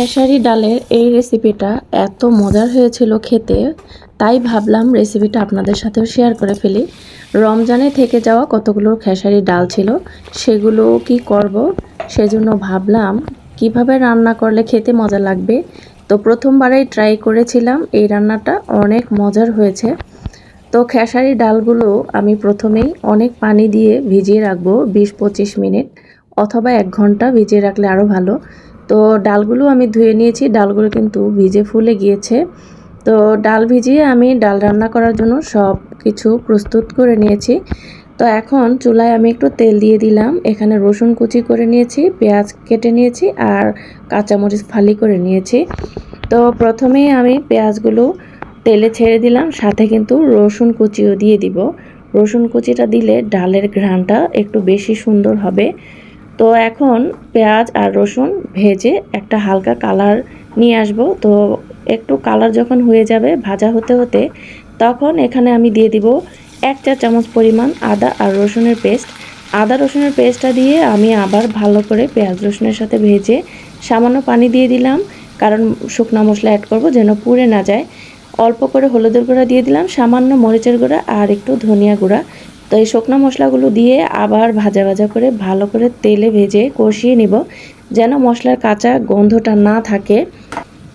খেসারি ডালের এই রেসিপিটা এত মজার হয়েছিল খেতে, তাই ভাবলাম রেসিপিটা আপনাদের সাথেও শেয়ার করে ফেলি। রমজানে থেকে যাওয়া কতগুলো খেসারি ডাল ছিল, সেগুলো কি করব? সেজন্য ভাবলাম, কীভাবে রান্না করলে খেতে মজা লাগবে? তো প্রথমবারেই ট্রাই করেছিলাম এই রান্নাটা, অনেক মজার হয়েছে। তো খেসারি ডালগুলো আমি প্রথমেই অনেক পানি দিয়ে ভিজিয়ে রাখব বিশ পঁচিশ মিনিট, অথবা এক ঘণ্টা ভিজিয়ে রাখলে আরও ভালো। তো ডালগুলো আমি ধুয়ে নিয়েছি। ডালগুলো কিন্তু ভিজে ফুলে গিয়েছে। তো ডাল ভিজিয়ে আমি ডাল রান্না করার জন্য সব কিছু প্রস্তুত করে নিয়েছি। তো এখন চুলায় আমি একটু তেল দিয়ে দিলাম। এখানে রসুন কুচি করে নিয়েছি, পেঁয়াজ কেটে নিয়েছি আর কাঁচামরিচ ফালি করে নিয়েছি। তো প্রথমেই আমি পেঁয়াজগুলো তেলে ছেড়ে দিলাম, সাথে কিন্তু রসুন কুচিও দিয়ে দিব। রসুন কুচিটা দিলে ডালের ঘ্রাণটা একটু বেশি সুন্দর হবে। তো এখন পেঁয়াজ আর রসুন ভেজে একটা হালকা কালার নিয়ে আসব। তো একটু কালার যখন হয়ে যাবে ভাজা হতে হতে, তখন এখানে আমি দিয়ে দিব এক চা চামচ পরিমাণ আদা আর রসুনের পেস্ট। আদা রসুনের পেস্টটা দিয়ে আমি আবার ভালো করে পেঁয়াজ রসুনের সাথে ভেজে সামান্য পানি দিয়ে দিলাম, কারণ শুকনা মশলা অ্যাড করব যেন পুড়ে না যায়। অল্প করে হলুদের গুঁড়া দিয়ে দিলাম, সামান্য মরিচের গুঁড়া আর একটু ধনিয়া গুঁড়া। তো এই শুকনো মশলাগুলো দিয়ে আবার ভাজা ভাজা করে ভালো করে তেলে ভেজে কষিয়ে নিব, যেন মশলার কাঁচা গন্ধটা না থাকে।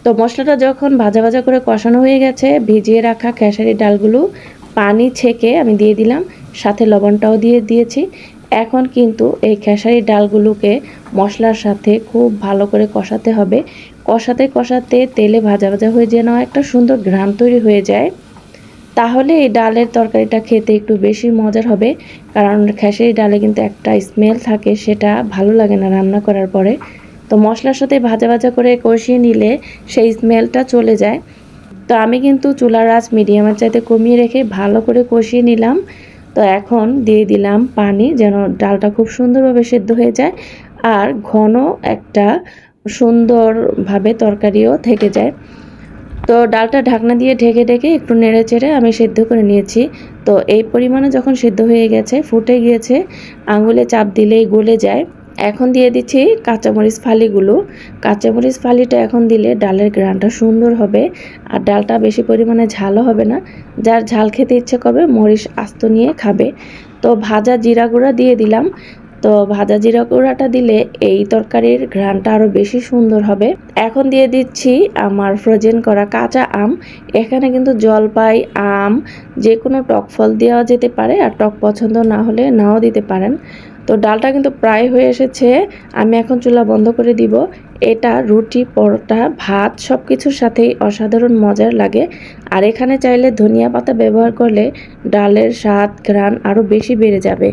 তো মশলাটা যখন ভাজা ভাজা করে কষানো হয়ে গেছে, ভিজিয়ে রাখা খেসারি ডালগুলো পানি ছেঁকে আমি দিয়ে দিলাম, সাথে লবণটাও দিয়ে দিয়েছি। এখন কিন্তু এই খেসারি ডালগুলোকে মশলার সাথে খুব ভালো করে কষাতে হবে। কষাতে কষাতে তেলে ভাজা ভাজা হয়ে যেন একটা সুন্দর ঘ্রাণ তৈরি হয়ে যায়। তাহলে এই ডালের তরকারিটা খেতে একটু বেশি মজার হবে, কারণ খেসারি ডালে কিন্তু একটা স্মেল থাকে, সেটা ভালো লাগে না রান্না করার পরে। তো মশলার সাথে ভাজা ভাজা করে কষিয়ে নিলে সেই স্মেলটা চলে যায়। তো আমি কিন্তু চুলার আঁচ মিডিয়ামের চাইতে কমিয়ে রেখে ভালো করে কষিয়ে নিলাম। তো এখন দিয়ে দিলাম পানি, যেন ডালটা খুব সুন্দরভাবে সেদ্ধ হয়ে যায় আর ঘন একটা সুন্দরভাবে তরকারিও থেকে যায়। তো ডালটা ঢাকনা দিয়ে ঢেকে ঢেকে একটু নেড়ে চেড়ে আমি সেদ্ধ করে নিয়েছি। তো এই পরিমাণে যখন সেদ্ধ হয়ে গেছে, ফুটে গিয়েছে, আঙুলে চাপ দিলেই গলে যায়। এখন দিয়ে দিচ্ছি কাঁচামরিচ ফালিগুলো। কাঁচামরিচ ফালিটা এখন দিলে ডালের গ্রানটা সুন্দর হবে আর ডালটা বেশি পরিমাণে ঝালও হবে না। যার ঝাল খেতে ইচ্ছে করবে মরিচ আস্ত নিয়ে খাবে। তো ভাজা জিরা গুঁড়া দিয়ে দিলাম। তো ভাজা জিরা গুঁড়াটা দিলে এই তরকারির ঘ্রাণটা আরও বেশি সুন্দর হবে। এখন দিয়ে দিচ্ছি আমার ফ্রোজেন করা কাঁচা আম। এখানে কিন্তু জলপাই, আম যে কোনো টক ফল দেওয়া যেতে পারে আর টক পছন্দ না হলে নাও দিতে পারেন। তো ডালটা কিন্তু প্রায় হয়ে এসেছে। আমি এখন চুলা বন্ধ করে দিব। এটা রুটি, পরোটা, ভাত সব কিছুর সাথেই অসাধারণ মজার লাগে। আর এখানে চাইলে ধনিয়া পাতা ব্যবহার করলে ডালের স্বাদ, ঘ্রাণ আরও বেশি বেড়ে যাবে।